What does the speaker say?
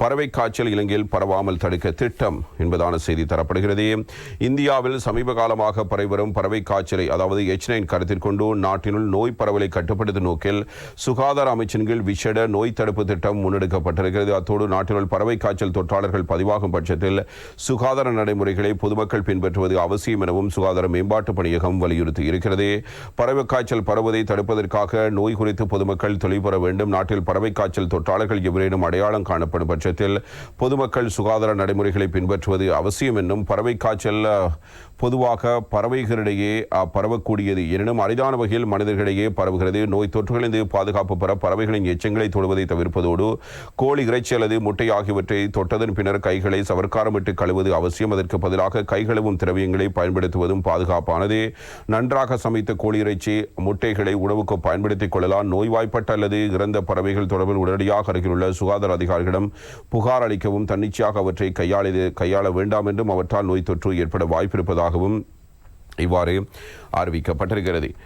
பறவை காய்ச்சல் இலங்கையில் பரவாமல் தடுக்க திட்டம் என்பதான செய்தி தரப்படுகிறது. இந்தியாவில் சமீப காலமாக பரவிவரும் பறவை காய்ச்சலை அதாவது எச் நைன் கருத்தில் கொண்டு நாட்டினுள் நோய் பரவலை கட்டுப்படுத்தும் நோக்கில் சுகாதார அமைச்சின் கீழ் விசேட நோய் தடுப்பு திட்டம் முன்னெடுக்கப்பட்டிருக்கிறது. அத்தோடு நாட்டினுள் பறவை காய்ச்சல் தொற்றாளர்கள் பதிவாகும் பட்சத்தில் சுகாதார நடைமுறைகளை பொதுமக்கள் பின்பற்றுவது அவசியம் எனவும் சுகாதார மேம்பாட்டு பணியகம் வலியுறுத்தி இருக்கிறது. பறவை காய்ச்சல் பரவுவதை தடுப்பதற்காக நோய் குறித்து பொதுமக்கள் தெளிவுபெற வேண்டும். நாட்டில் பறவை காய்ச்சல் தொற்றாளர்கள் எவரேனும் அடையாளம் காணப்படும் பட்சத்தில் பொதுமக்கள் சுகாதார நடைமுறைகளை பின்பற்றுவது அவசியம் என்னும் பறவை காய்ச்சல் பொதுவாக பறவைகளிடையே பரவக்கூடியது எனினும் அரிதான வகையில் மனிதர்களிடையே பரவுகிறது. நோய் தொற்றுகளிலிருந்து பாதுகாப்பு பெற பறவைகளின் எச்சங்களை தொடுவதை தவிர்ப்பதோடு கோழி இறைச்சி அல்லது முட்டை ஆகியவற்றை தொட்டதன் பின்னர் கைகளை சவர்க்காரமிட்டு கழுவது அவசியம். அதற்கு பதிலாக கைகளும் திரவியங்களை பயன்படுத்துவதும் பாதுகாப்பானது. நன்றாக சமைத்த கோழி இறைச்சி முட்டைகளை உணவுக்கு பயன்படுத்திக் கொள்ளலாம். நோய்வாய்ப்பட்ட அல்லது இறந்த பறவைகள் தொடர்பில் உடனடியாக அருகிலுள்ள சுகாதார அதிகாரிகளிடம் புகார் அளிக்கவும் தன்னிச்சையாக அவற்றை கையாள கையாள வேண்டாம் என்றும் அவற்றால் நோய் தொற்று ஏற்பட இருப்பதாகவும் இவ்வாறு அறிவிக்கப்பட்டிருக்கிறது